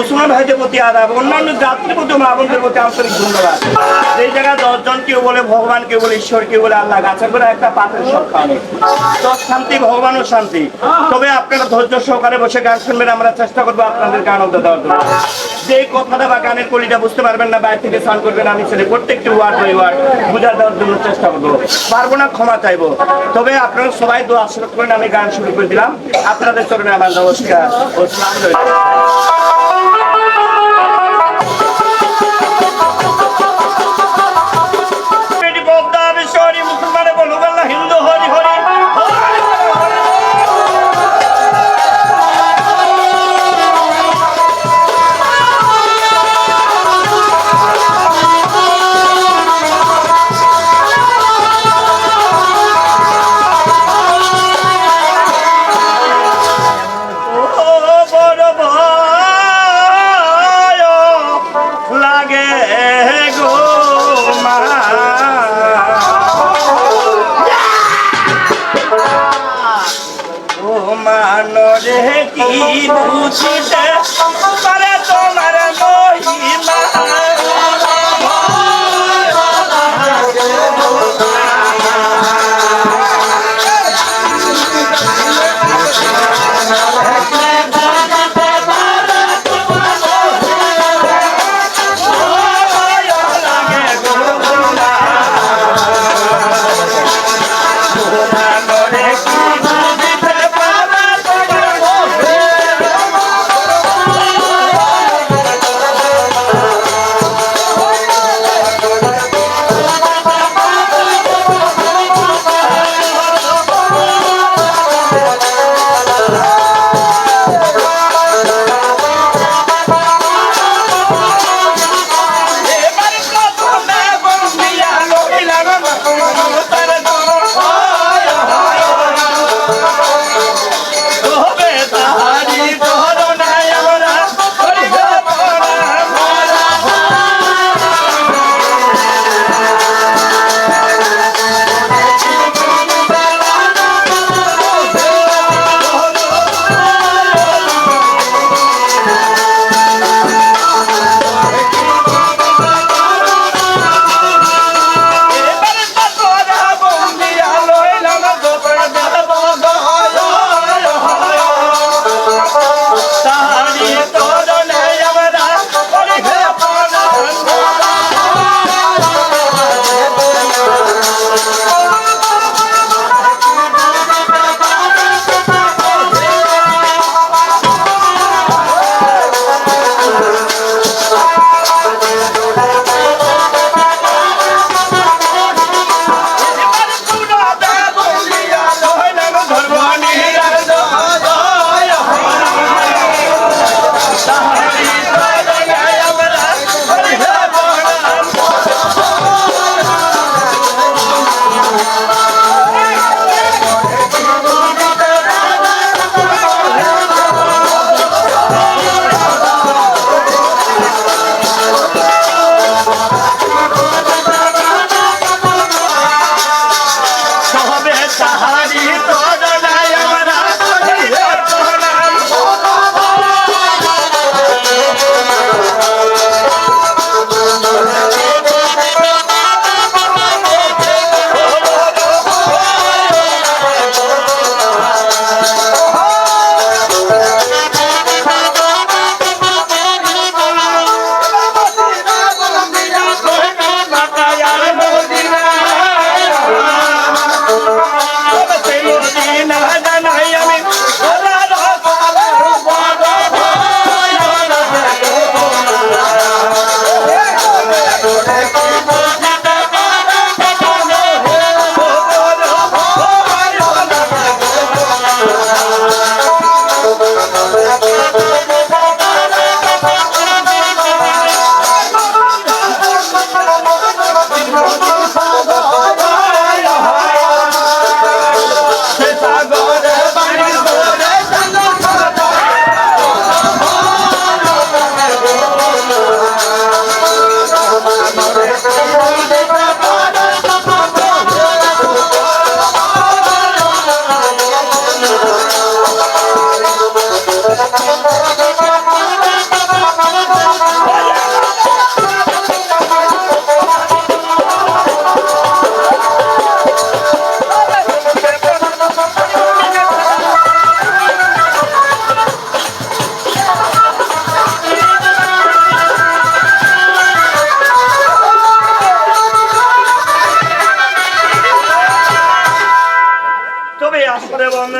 মুসলমান ভাইদের প্রতি আদাব, অন্যান্য জাতির প্রতি মা বোনদের প্রতি আন্তরিক ধন্যবাদ। এই জায়গায় দশজন কেউ বলে ভগবান, কেউ বলে ঈশ্বর, কেউ বলে আল্লাহ গাছে করে একটা পাতের সব দশ শান্তি ভগবানও শান্তি। তবে আপনারা ধৈর্য সহকারে বসে গান শুনবেন, আমরা চেষ্টা করব আপনাদেরকে আনন্দ দেওয়ার জন্য। যে কথাটা বা গানের কলিটা বুঝতে পারবেন না, বাইরে থেকে স্নান করবেন, আমি ছেলে প্রত্যেকটি ওয়ার্ড বাই ওয়ার্ড বুঝা দেওয়ার জন্য চেষ্টা করব। পারব না, ক্ষমা চাইব। তবে আপনারা সবাই দু আশীর্বাদ করেন, আমি গান শুরু করে দিলাম। আপনাদের চরণে আমার নমস্কার ও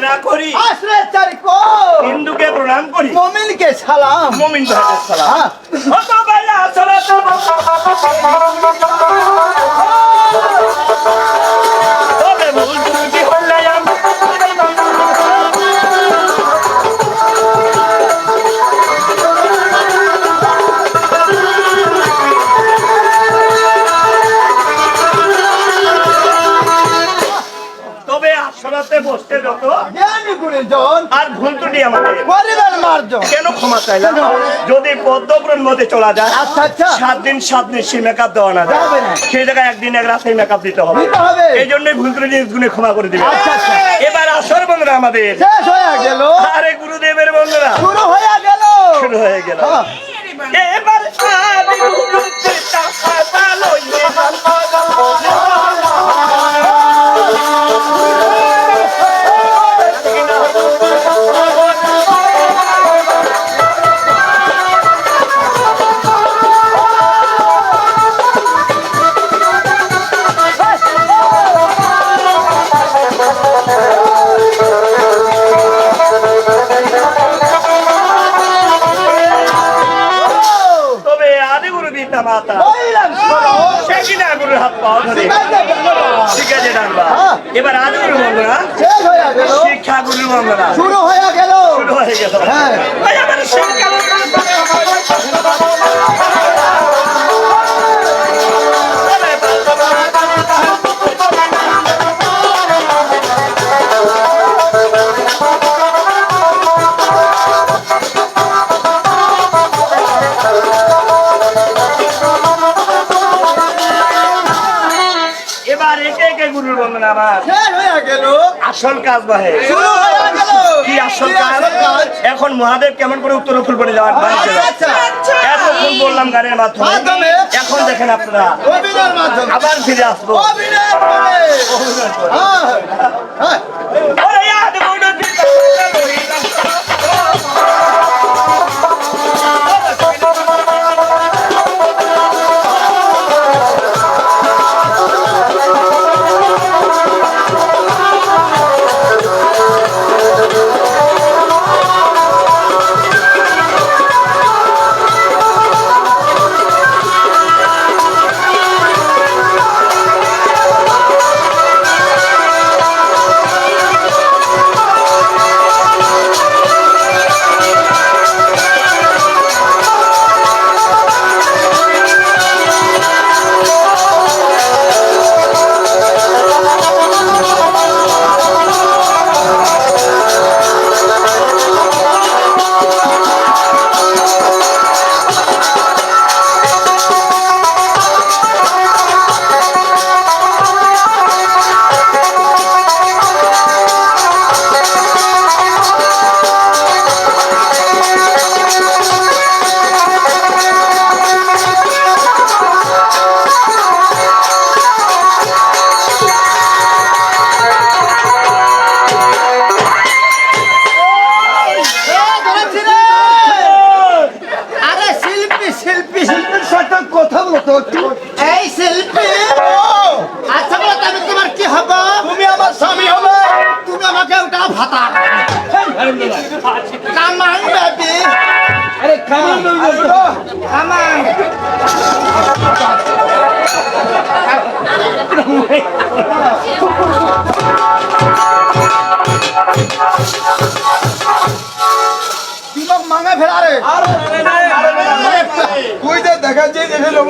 না করি। আশ্রয় চারি কো হিন্দুকে প্রণাম করি। মমিনকে সালাম। মমিন ভাইকে সালাম। হ্যাঁ। ও তো ভাইয়া আসলে তো তবে ভুল যত জ্ঞানী গুণীজন আর ভুল ত্রুটি আমাদের। পরিবার মার্জন কেন ক্ষমা চাইলাম যদি পদ্মপুরের মধ্যে চলা যায় আচ্ছা আচ্ছা। সাত দিন সাত দিন সে মেকআপ দেওয়া না যাবে না। সেই জায়গায় একদিন এক রাতে মেকআপ দিতে হবে। দিতে হবে। এই জন্যই ভুল করে গুণে ক্ষমা করে দিবে। আচ্ছা, আচ্ছা। এবার আসর বন্ধুরা আমাদের। শেষ হয়ে গেল। আরে গুরুদেবের বন্ধুরা। শুরু হয়ে গেল। শুরু হয়ে গেল। এবার আমি গুরুকে টাকা পালইয়ে ঠিক আছে ডানবা হ্যাঁ। এবার আদি গুরু বন্ধুরা শিক্ষা গুরু বন্ধুরা। শুরু হয়ে গেল। শুরু হয়ে গেল। হ্যাঁ। গুরুর বন্ধনা আমার? হয়ে গেল। আসল কাজ বাহে। শুরু গেল। কি আসল কাজ? এখন মহাদেব কেমন করে উত্তর পড়ে যাওয়ার আচ্ছা, আচ্ছা। এতক্ষণ বললাম গানের মাধ্যমে। মাধ্যমে? এখন দেখেন আপনারা। আবার ফিরে আসব।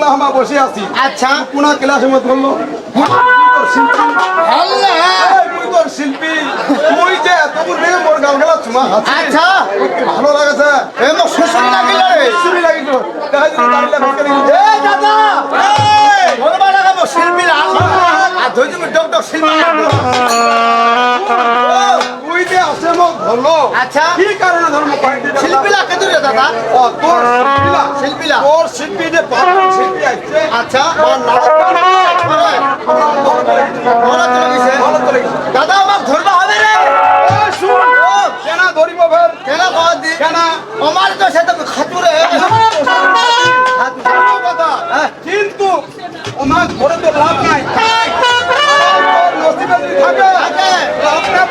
লোকলা আমা বসে আছি। আচ্ছা। পুনা ক্লাসে মত বলল শিল্পী। তুই যে এত থেকে মোর গাল গেলা চুমা আচ্ছা। ভালো লাগেছে? এ মো শুশুরি লাগিল রে। লাগিল। এ দাদা! বলবা আর ডক ডক শিল্পী। যে আসে মোক ধরলো আচ্ছা। কি কারণে ধর্ম শিল্পীলা কে দূরে দাদা? ও তোর শিল্পীলা। শিল্পীলা। তোর শিল্পী যে পাঁচজন শিল্পী আছে আচ্ছা। আমার নাটক দাদা আমার ধরবা হবে রে। শুন কেনা ধরিব ফের। কেন কহ দি। কেনা। আমার তো সে তো খাতুরে। ভালো কিন্তু আমার ঘরে তো লাভ নাই।